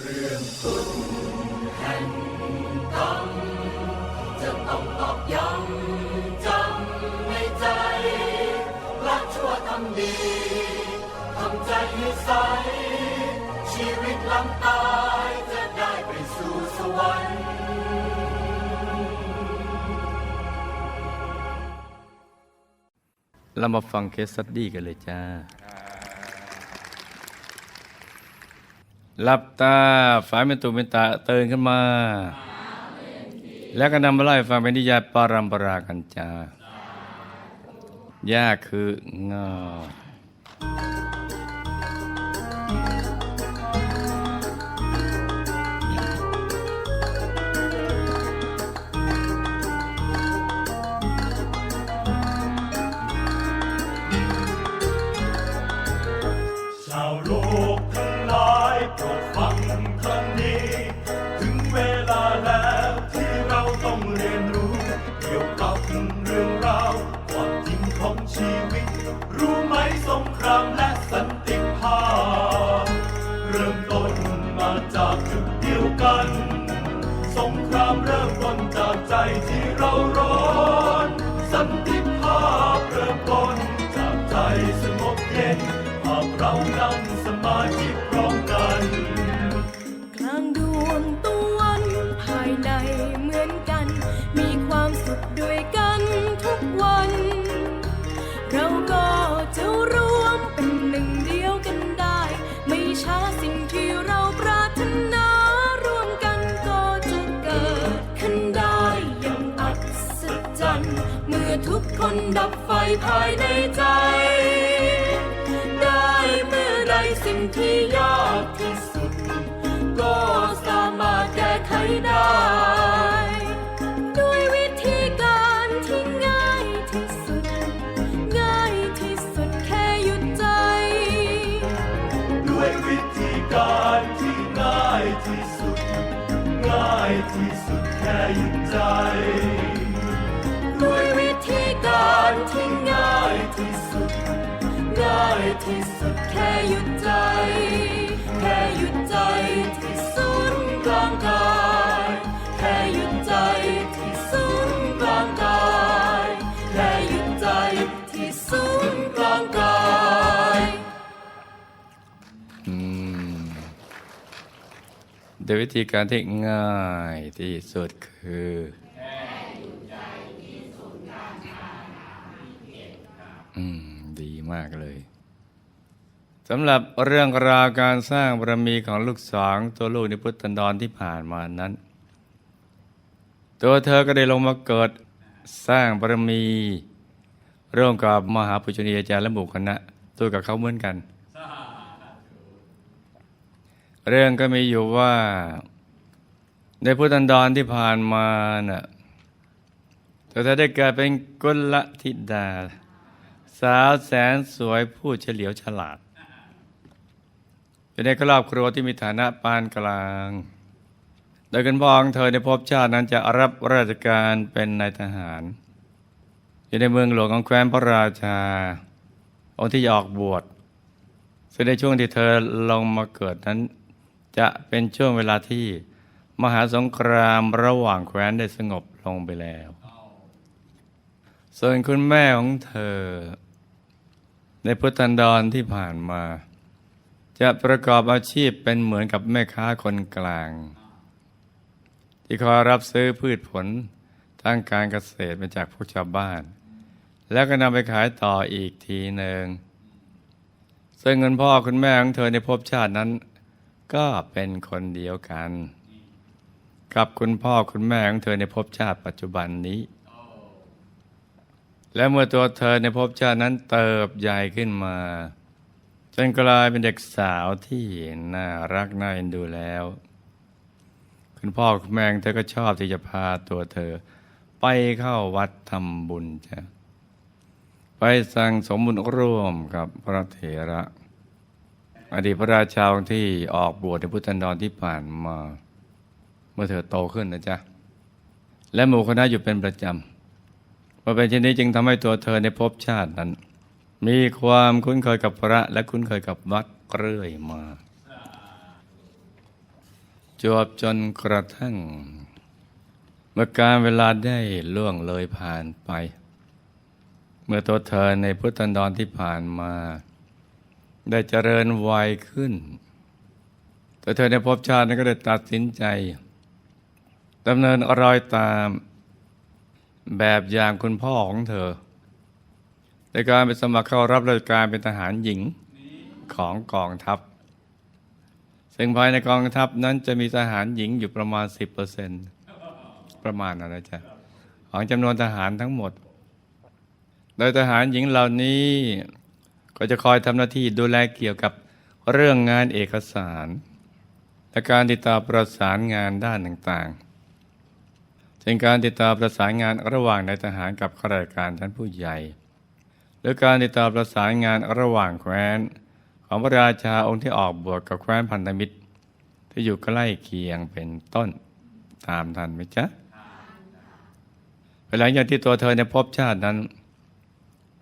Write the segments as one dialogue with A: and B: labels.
A: เรื่องสุดแห่งกรรม
B: จะต้องตอกย้ำจำในใจละชั่วทำดีทำใจให้ใส ชีวิตหลังตายจะได้ไปสู่สวรรค์
C: เรามาฟังเคสสตดี้กันเลยจ้า หลับตาฝ่ายเป็นตุเป็นตาเตื่นขึ้นมา แล้วก็นำมาไล่าให้ฟังเป็นนิยายปารัมปรากันจายากคืองอ
A: จริงเรื่องราวความจริงของชีวิต รู้ไหมสงคราม นดับ
D: ไฟภายในใจ ได้เมื่อใดสิ่งที่ยากที่สุด ก็สามารถแก้ไขได้ ด้วยวิธีการที่ง่ายที่สุด ง่ายที่สุดแค่หยุดใจ
A: ด้วยวิธีการที่ง่ายที่สุด ง่ายที่สุดแค่หยุดใจ
D: ที่สุดแค่หยุดใจ แค่หยุดใจที่ศูนย์กลางกาย แค่หยุดใจที่ศูนย์กลางกาย แค่หยุดใจที่ศูนย์กลางกาย
C: อืมโดยวิธีการที่ง่ายที่สุดคือ อืม ดีมากเลย สำหรับเรื่องราวการสร้างบารมีของลูกสองตัวลูกในพุทธันดรที่ผ่านมานั้น ตัวเธอก็ได้ลงมาเกิดสร้างบารมีร่วมกับมหาปุจนียาจารย์และหมู่คณะตัวกับเขาเหมือนกัน เรื่องก็มีอยู่ว่า ในพุทธันดรที่ผ่านมาน่ะตัวเธอได้เกิดเป็นกุลธิดา สาวแสนสวยผู้เฉลียวฉลาด อยู่ในครอบครัวที่มีฐานะปานกลาง โดยคุณพ่องเธอในภพชาตินั้นจะรับราชการเป็นนายทหาร อยู่ในเมืองหลวงของแคว้นพระราชา องค์ที่ออกบวชซึ่งในช่วงที่เธอลงมาเกิดนั้น จะเป็นช่วงเวลาที่มหาสงครามระหว่างแคว้นได้สงบลงไปแล้ว ส่วนคุณแม่ของเธอ ในพุทธันดรที่ผ่านมา จะประกอบอาชีพเป็นเหมือนกับแม่ค้าคนกลาง ที่คอยรับซื้อพืชผลทางการเกษตรมาจากพวกชาวบ้าน แล้วก็นำไปขายต่ออีกทีหนึ่งซึ่งเงินพ่อคุณแม่ของเธอในภพชาตินั้น ก็เป็นคนเดียวกัน กับคุณพ่อคุณแม่ของเธอในภพชาติปัจจุบันนี้ และเมื่อตัวเธอในภพชาตินั้นเติบใหญ่ขึ้นมา จนกลายเป็นเด็กสาวที่น่ารักน่าเอ็นดูแล้ว คุณพ่อคุณแม่เธอก็ชอบที่จะพาตัวเธอ ไปเข้าวัดทำบุญจ้ะไปสั่งสมบุญร่วมกับพระเถระ อดีตพระราชาองค์ที่ออกบวชในพุทธันดรที่ผ่านมา เมื่อเธอโตขึ้นนะจ๊ะ และหมู่คณะอยู่เป็นประจำเมื่อเป็นเช่นนี้จึงทำให้ตัวเธอในภพชาตินั้น มีความคุ้นเคยกับพระ และคุ้นเคยกับวัดเรื่อยมา จวบจนกระทั่ง เมื่อการเวลาได้ล่วงเลยผ่านไป เมื่อตัวเธอในพุทธันดรที่ผ่านมา ได้เจริญวัยขึ้นตัวเธอในภพชาตินั้นก็ได้ตัดสินใจดำเนินอรอยตามแบบอย่างคุณพ่อของเธอ ในการไปสมัครเข้ารับราชการเป็นทหารหญิงของกองทัพ ซึ่งภายในกองทัพนั้นจะมีทหารหญิงอยู่ประมาณ 10%ประมาณนั้นนะจ๊ะของจำนวนทหารทั้งหมด โดยทหารหญิงเหล่านี้ก็จะคอยทำหน้าที่ดูแลเกี่ยวกับเรื่องงานเอกสาร และการติดต่อประสานงานด้านต่างๆเช่นการติดต่อประสานงานระหว่างนายทหารกับข้าราชการชั้นผู้ใหญ่ หรือการติดต่อประสานงานระหว่างแคว้น ของพระราชาองค์ที่ออกบวชกับแคว้นพันธมิตร ที่อยู่ใกล้เคียงเป็นต้นตามทันไหมจ๊ะหลังจากที่ตัวเธอในภพชาตินั้น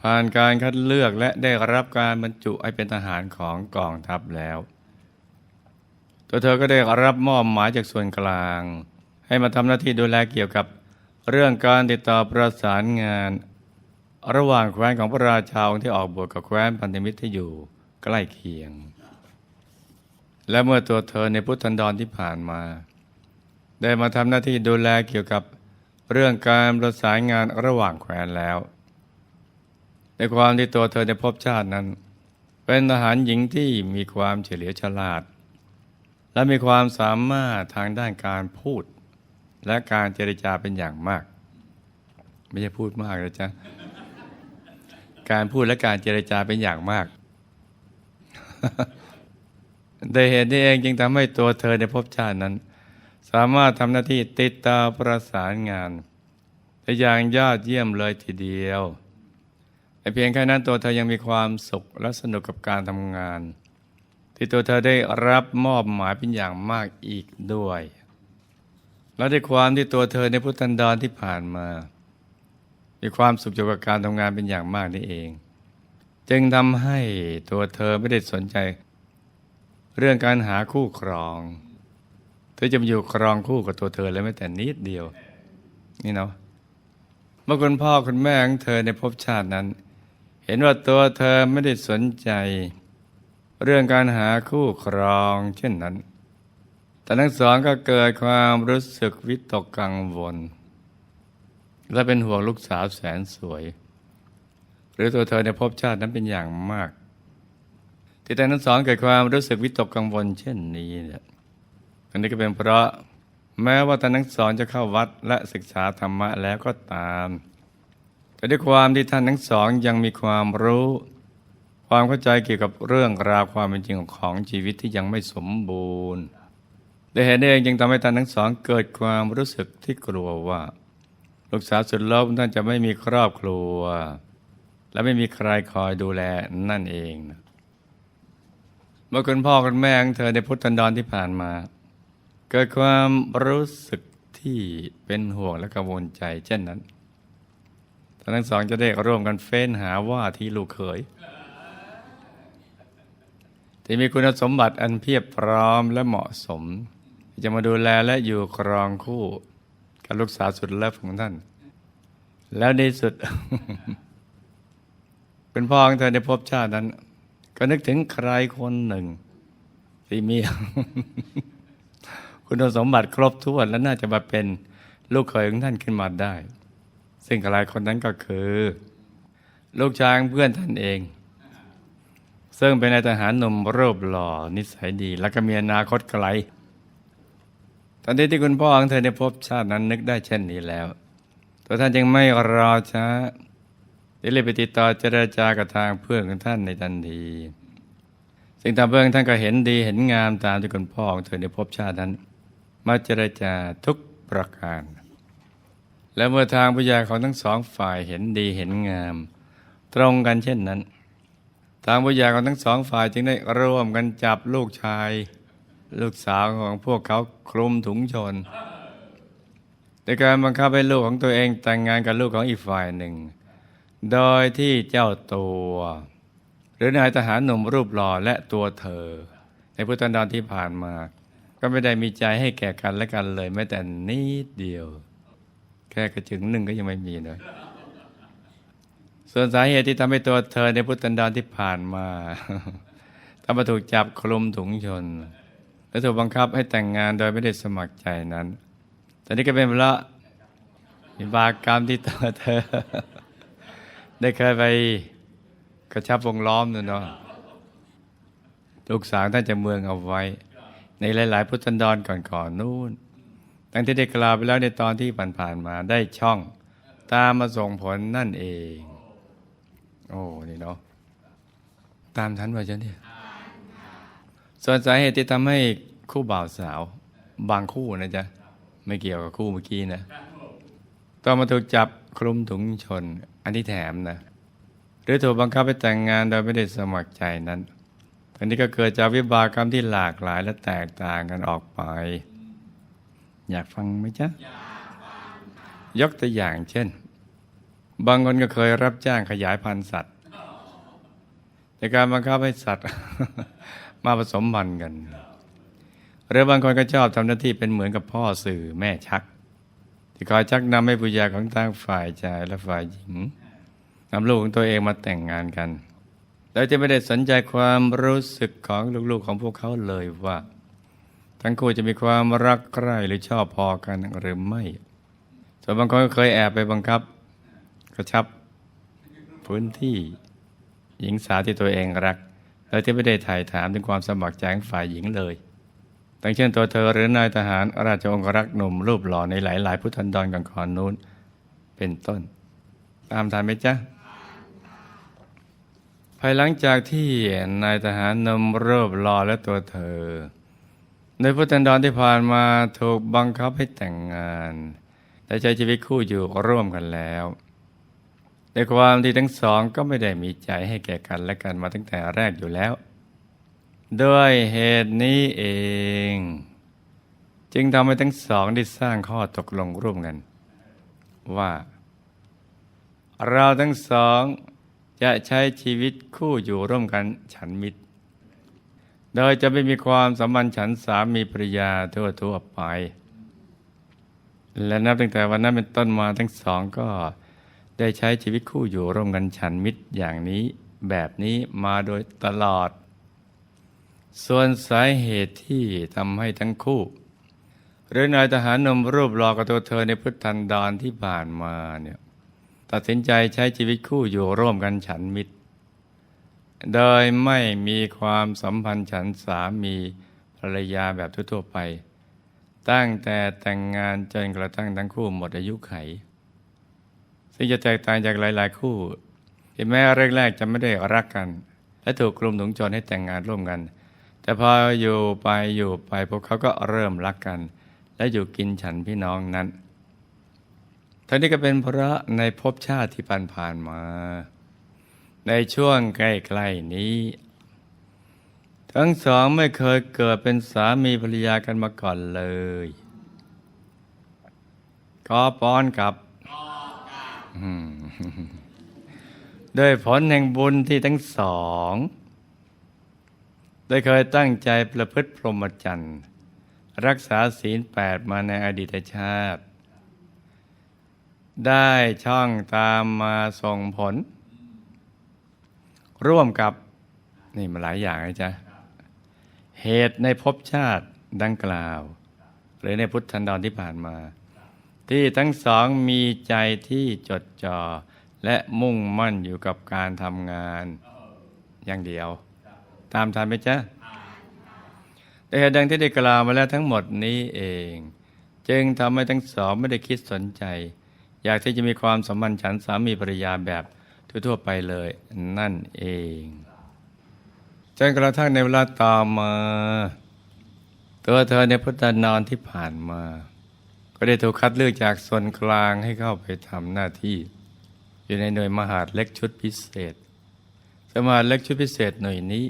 C: ผ่านการคัดเลือกและได้รับการบรรจุให้เป็นทหารของกองทัพแล้ว ตัวเธอก็ได้รับมอบหมายจากส่วนกลาง ให้มาทำหน้าที่ดูแลเกี่ยวกับเรื่องการติดต่อประสานงาน ระหว่างแคว้นของพระราชาองค์ที่ออกบวชกับแคว้นพันธมิตรที่อยู่ใกล้เคียง และเมื่อตัวเธอในพุทธันดรที่ผ่านมา ได้มาทำหน้าที่ดูแลเกี่ยวกับเรื่องการประสานงานระหว่างแคว้นแล้ว ในความที่ตัวเธอในภพชาตินั้น เป็นทหารหญิงที่มีความเฉลียวฉลาด และมีความสามารถทางด้านการพูด และการเจรจาเป็นอย่างมาก ไม่ใช่พูดมากเลยจ้ะ การพูดและการเจรจาเป็นอย่างมากได้เหตุนี้เองจึงทำให้ตัวเธอในภพชาตินั้น สามารถทำหน้าที่ติดตาประสานงานได้อย่างยอดเยี่ยมเลยทีเดียวแต่เพียงแค่นั้นตัวเธอยังมีความสุขและสนุกกับการทำงาน ที่ตัวเธอได้รับมอบหมายเป็นอย่างมากอีกด้วย และด้วยความที่ตัวเธอในพุทธันดรที่ผ่านมา มีความสุขเกี่ยวกับการทำงานเป็นอย่างมากนี่เอง จึงทำให้ตัวเธอไม่ได้สนใจ เรื่องการหาคู่ครอง เธอจะมาอยู่ครองคู่กับตัวเธอเลยแม้แต่นิดเดียว นี่เนาะเมื่อคุณพ่อคุณแม่ของเธอในภพชาตินั้น เห็นว่าตัวเธอไม่ได้สนใจ เรื่องการหาคู่ครอง เช่นนั้นแต่ทั้งสองก็เกิดความรู้สึกวิตกกังวล และเป็นห่วงลูกสาวแสนสวย หรือตัวเธอในภพชาตินั้นเป็นอย่างมาก ที่แต่ทั้งสองเกิดความรู้สึกวิตกกังวลเช่นนี้เนี่ยอันนี้ก็เป็นเพราะแม้ว่าท่านทั้งสองจะเข้าวัดและศึกษาธรรมะแล้วก็ตาม แต่ด้วยความที่ท่านทั้งสองยังมีความรู้ ความเข้าใจเกี่ยวกับเรื่องราวความเป็นจริงของชีวิตที่ยังไม่สมบูรณ์ได้เห็นเองจึงทำให้ท่านทั้งสองเกิดความรู้สึกที่กลัวว่า ลูกสาวสุดลิฟท่านจะไม่มีครอบครัว และไม่มีใครคอยดูแลนั่นเองนะเมื่อคุณพ่อคุณแม่ของเธอในพุทธันดรที่ผ่านมา เกิดความรู้สึกที่เป็นห่วงและกังวลใจ เช่นนั้นทั้งสองจะได้ร่วมกันเฟ้นหาว่าที่ลูกเขยที่มีคุณสมบัติอันเพียบพร้อมและเหมาะสม จะมาดูแลและอยู่ครองคู่ กับลูกสาวสุดเลิฟของท่าน แล้วในสุด เป็นพ่อของเธอในภพชาตินั้น ก็นึกถึงใครคนหนึ่งที่มีคุณสมบัติครบถ้วนและน่าจะมาเป็นลูกเขยของท่านขึ้นมาได้ ซึ่งใครคนนั้นก็คือ ลูกชายของเพื่อนท่านเอง ซึ่งเป็นนายทหารหนุ่มรูปหล่อนิสัยดี และก็มีอนาคตไกล ตอนที่ที่คุณพ่อของเธอในภพบชาตินั้นนึกได้เช่นนี้แล้ว ตัวท่านจึงไม่รอช้าได้เลยไปติดต่อเจรจากับทางเพื่อนของท่านในทันทีสิ่งทางเพื่อนท่านก็เห็นดีเห็นงามตามที่คุณพ่อของเธอในภพบชาตินั้น มาเจรจาทุกประการ และเมื่อทางผู้ใหญ่ของทั้งสองฝ่ายเห็นดีเห็นงาม ตรงกันเช่นนั้น ทางผู้ใหญ่ของทั้งสองฝ่ายจึงได้ร่วมกันจับลูกชาย ลูกสาวของพวกเขาคลุมถุงชนในการบังคับให้ลูกของตัวเองแต่งงานกับลูกของอีกฝ่ายหนึ่ง โดยที่เจ้าตัว หรือนายทหารหนุ่มรูปหล่อและตัวเธอ ในพุทธันดรที่ผ่านมา ก็ไม่ได้มีใจให้แก่กันและกันเลยแม้แต่นิดเดียว แค่กระจึงหนึ่งก็ยังไม่มีเลยส่วนสาเหตุที่ทำให้ตัวเธอในพุทธันดรที่ผ่านมาทำมาถูกจับคลุมถุงชน และถูกบังคับให้แต่งงานโดยไม่ได้สมัครใจนั้น แต่นี่ก็เป็นเพราะวิบากกรรมที่ตัวเธอ ได้เคยไปกระชับวงล้อมน่ะเนาะลูกสาวท่านจะเมืองเอาไว้ ในหลาย ๆ พุทธันดรก่อนๆนู่นตั้งที่ได้กล่าวไปแล้วในตอนที่ผ่านๆมาได้ช่อง ตามมาส่งผลนั่นเอง โอ้นี่เนาะตามทันว่าฉันเนี่ยส่วนสาเหตุที่ทำให้ คู่บ่าวสาว บางคู่นะจ๊ะ ไม่เกี่ยวกับคู่เมื่อกี้นะต้อมาถูกจับคลุมถุงชน อันที่แถมนะหรือถูกบังคับให้แต่งงานโดยไม่ได้สมัครใจนั้นทั้งนี้ก็เกิดจากวิบากกรรมที่หลากหลายและแตกต่างกันออกไป อยากฟังไหมจ๊ะ ยกตัวอย่างเช่น บางคนก็เคยรับจ้างขยายพันธุ์สัตว์ในการบังคับให้สัตว์ มาผสมพันธุ์กัน หรือบางคนก็ชอบทำหน้าที่เป็นเหมือนกับพ่อสื่อแม่ชัก ที่คอยชักนำให้ปุยาของทางฝ่ายชายและฝ่ายหญิงนำลูกของตัวเองมาแต่งงานกันโดยจะไม่ได้สนใจความรู้สึกของลูกๆของพวกเขาเลยว่า ทั้งคู่จะมีความรักใคร่หรือชอบพอกันหรือไม่ ส่วนบางคนก็เคยแอบไปบังคับ กระชับพื้นที่หญิงสาวที่ตัวเองรักโดยที่ไม่ได้ถ่ายถามถึงความสมัครใจของฝ่ายหญิงเลย ดังเช่นตัวเธอหรือนายทหารราชองครักษ์หนุ่มรูปหล่อในหลาย ๆ พุทธันดรก่อนๆนู้นเป็นต้น ตามทันไหมจ๊ะ ภายหลังจากที่นายทหารนมรูปหล่อและตัวเธอ ในพุทธันดรที่ผ่านมาถูกบังคับให้แต่งงานและใช้ชีวิตคู่อยู่ร่วมกันแล้วในความที่ทั้งสองก็ไม่ได้มีใจให้แก่กันและกันมาตั้งแต่แรกอยู่แล้ว ด้วยเหตุนี้เอง จึงทำให้ทั้งสองได้สร้างข้อตกลงร่วมกัน ว่า เราทั้งสองจะใช้ชีวิตคู่อยู่ร่วมกันฉันมิตร โดยจะไม่มีความสัมพันธ์ฉันสามีภรรยาทั่วทั่วไป และนับตั้งแต่วันนั้นเป็นต้นมาทั้งสองก็ได้ใช้ชีวิตคู่อยู่ร่วมกันฉันมิตรอย่างนี้แบบนี้มาโดยตลอด ส่วนสาเหตุที่ทำให้ทั้งคู่ หรือนายทหารนมรูปหลอกกับตัวเธอในพุทธันดรที่ผ่านมาเนี่ยตัดสินใจใช้ชีวิตคู่อยู่ร่วมกันฉันมิตร โดยไม่มีความสัมพันธ์ฉันสามีภรรยาแบบทั่วๆไป ตั้งแต่แต่งงานจนกระทั่งทั้งคู่หมดอายุไข ซึ่งจะแตกต่างจากหลายๆคู่ที่แม้แรกๆจะไม่ได้รักกัน และถูกกลุ่มถุงชนให้แต่งงานร่วมกัน แต่พออยู่ไปอยู่ไปพวกเขาก็เริ่มรักกัน และอยู่กินฉันพี่น้องนั้นทั้งนี้ก็เป็นเพราะในภพชาติที่ผ่านๆมา ในช่วงใกล้ๆนี้ ทั้งสองไม่เคยเกิดเป็นสามีภรรยากันมาก่อนเลยก็ป้อนกับด้วยผลแห่งบุญที่ทั้งสอง ได้เคยตั้งใจประพฤติพรหมจรรย์รักษาศีลแปดมาในอดีตชาติ ได้ช่องตามมาส่งผล ร่วมกับ นี่มาหลายอย่างนะจ๊ะ เหตุในภพชาติดังกล่าว หรือในพุทธันดรที่ผ่านมา ที่ทั้งสองมีใจที่จดจ่อและมุ่งมั่นอยู่กับการทำงานอย่างเดียว ตามทันไหมจ๊ะแต่เหตุดังที่ได้กล่าวมาแล้วทั้งหมดนี้เอง จึงทำให้ทั้งสองไม่ได้คิดสนใจ อยากที่จะมีความสัมพันธ์ฉันสามีภรรยาแบบทั่วๆไปเลยนั่นเองจนกระทั่งในเวลาต่อมา ตัวเธอในพุทธนอนที่ผ่านมา ก็ได้ถูกคัดเลือกจากส่วนกลางให้เข้าไปทำหน้าที่ อยู่ในหน่วยมหาดเล็กชุดพิเศษ สมหาดเล็กชุดพิเศษหน่วยนี้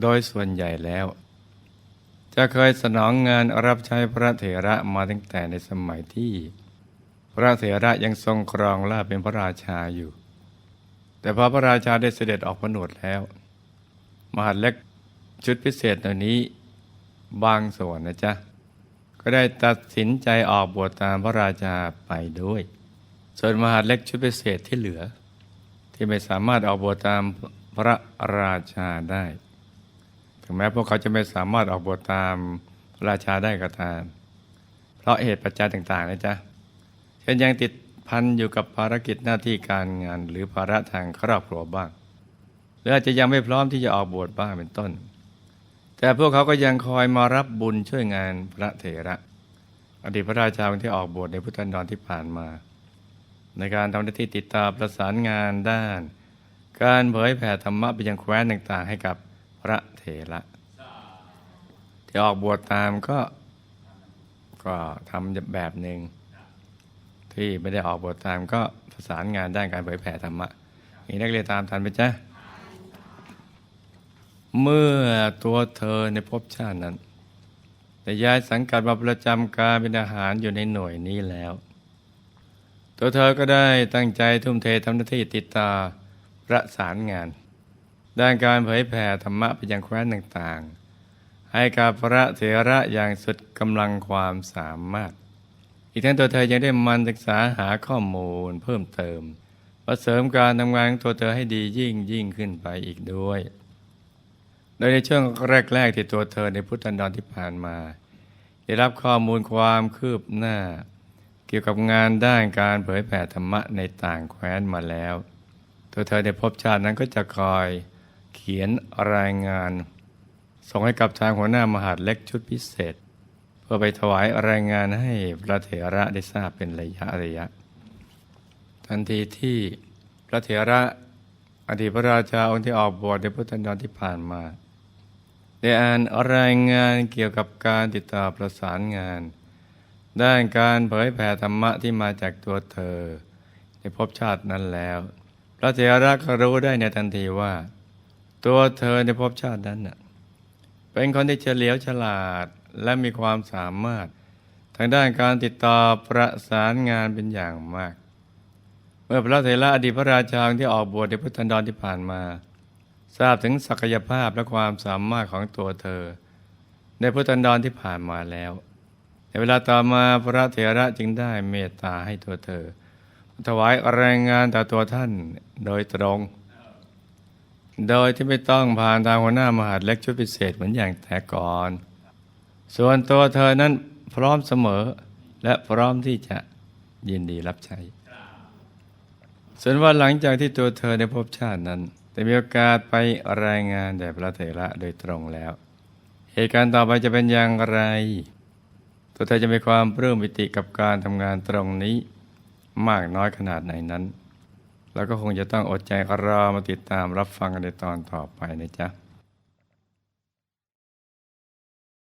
C: โดยส่วนใหญ่แล้ว จะเคยสนองงานรับใช้พระเถระมาตั้งแต่ในสมัยที่ พระเถระยังทรงครองราชเป็นพระราชาอยู่ แต่พอพระราชาได้เสด็จออกผนวดแล้ว มหาเล็กชุดพิเศษหน่วนี้บางส่วนนะจ๊ะ ก็ได้ตัดสินใจออกบวชตามพระราชาไปด้วย ส่วนมหาเล็กชุดพิเศษที่เหลือ ที่ไม่สามารถออกบวชตามพระราชาได้ ถึงแม้พวกเขาจะไม่สามารถออกบวชตามพระราชาได้ก็ตามเพราะเหตุปัจจัยต่างๆนะจ๊ะเช่นยังติดพันอยู่กับภารกิจหน้าที่การงาน หรือภาระทางครอบครัวบ้าง หรืออาจจะยังไม่พร้อมที่จะออกบวชบ้างเป็นต้น แต่พวกเขาก็ยังคอยมารับบุญช่วยงานพระเถระอดีตพระราชาองค์ที่ออกบวชในพุทธันดรที่ผ่านมา ในการทำหน้าที่ติดตามประสานงานด้าน การเผยแผ่ธรรมะไปยังแคว้นต่างๆ ให้กับ พระเถระที่ออกบวชตามก็ก็ทำแบบหนึ่งที่ไม่ได้ออกบทตามก็ประสานงานด้านการเผยแผ่ธรรมะมีนักเรียนตามทันไหมจ๊ะเมื่อตัวเธอในภพชาตินั้นได้ย้ายสังกัดมาประจำการเป็นอาหารอยู่ในหน่วยนี้แล้ว ตัวเธอก็ได้ตั้งใจทุ่มเททำหน้าที่ติดตาประสานงาน ด้านการเผยแผ่ธรรมะไปยังแคว้นต่างๆ ให้กับพระเถระอย่างสุดกำลังความสามารถ อีกทั้งตัวเธอยังได้มันศึกษาหาข้อมูลเพิ่มเติมเพื่อเสริมการทำงานของตัวเธอให้ดียิ่งยิ่งขึ้นไปอีกด้วย โดยในช่วงแรก ๆ ที่ตัวเธอในพุทธันดรที่ผ่านมา ได้รับข้อมูลความคืบหน้า เกี่ยวกับงานด้านการเผยแผ่ธรรมะในต่างแคว้นมาแล้ว ตัวเธอในภพชาตินั้นก็จะคอย เขียนรายงาน ส่งให้กับทางหัวหน้ามหาดเล็กชุดพิเศษ เพื่อไปถวายรายงานให้พระเถระได้ทราบเป็นระยะระยะ ทันทีที่พระเถระอดีตพระราชาองค์ที่ออกบวชในพุทธันดรที่ผ่านมา ได้อ่านรายงานเกี่ยวกับการติดต่อประสานงาน ด้านการเผยแผ่ธรรมะที่มาจากตัวเธอ ในภพชาตินั้นแล้ว พระเถระก็รู้ได้ในทันทีว่า ตัวเธอในภพชาตินั้นน่ะเป็นคนที่เฉลียวฉลาดและมีความสามารถ ทางด้านการติดต่อประสานงานเป็นอย่างมาก เมื่อพระเถระอดีตพระราชาที่ออกบวชในพุทธันดรที่ผ่านมา ทราบถึงศักยภาพและความสามารถของตัวเธอ ในพุทธันดรที่ผ่านมาแล้ว ในเวลาต่อมาพระเถระจึงได้เมตตาให้ตัวเธอ ถวายแรายงานต่อตัวท่านโดยตรง โดยที่ไม่ต้องผ่านทางหัวหน้ามหาดเล็กชุดพิเศษเหมือนอย่างแต่ก่อน ส่วนตัวเธอนั้นพร้อมเสมอ และพร้อมที่จะยินดีรับใช้ ส่วนว่าหลังจากที่ตัวเธอในภพบชาตินั้นได้มีโอกาสไปรายงานแด่พระเถระโดยตรงแล้ว เหตุการณ์ต่อไปจะเป็นอย่างไร ตัวเธอจะมีความปลื้มปิติกับการทำงานตรงนี้ มากน้อยขนาดไหนนั้น เราก็คงจะต้องอดใจรอมาติดตามรับฟังกันในตอนต่อไปนะจ๊ะ